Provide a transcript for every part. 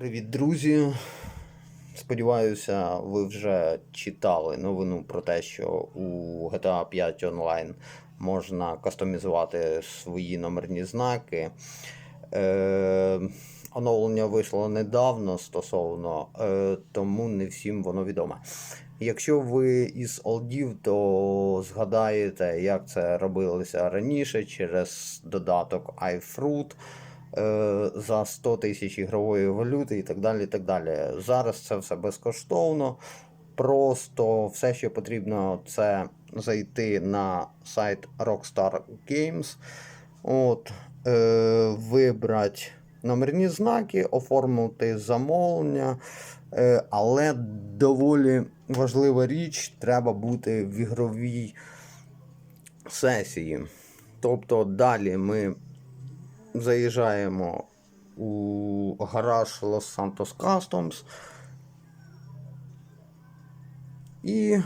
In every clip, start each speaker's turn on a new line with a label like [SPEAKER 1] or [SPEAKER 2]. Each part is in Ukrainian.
[SPEAKER 1] Привіт, друзі! Сподіваюся, ви вже читали новину про те, що у GTA 5 Online можна кастомізувати свої номерні знаки. Е, оновлення вийшло недавно стосовно, е, тому не всім воно відоме. Якщо ви із олдів, то згадаєте, як це робилося раніше через додаток iFruit за 100 тисяч ігрової валюти і так далі. і так далі. Зараз це все безкоштовно. Просто все, що потрібно, це зайти на сайт Rockstar Games, от, е, вибрати номерні знаки, оформити замовлення. Е, але доволі важлива річ, треба бути в ігровій сесії. Тобто далі ми заїжджаємо у гараж Los Santos Customs і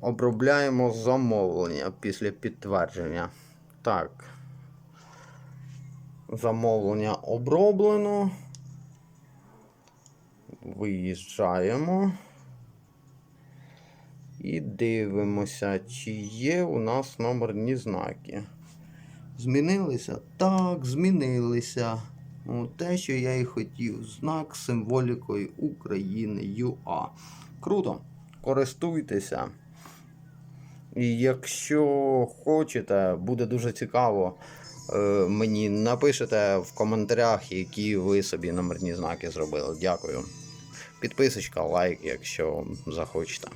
[SPEAKER 1] обробляємо замовлення після підтвердження. Так. Замовлення оброблено. Виїжджаємо. І дивимося, чи є у нас номерні знаки. Змінилися? Так, змінилися. Ну, те, що я і хотів. Знак символікою України ЮА. Круто. Користуйтеся. І якщо хочете, буде дуже цікаво. е, Мені напишете в коментарях, які ви собі номерні знаки зробили. Дякую. Підписочка, лайк, якщо захочете.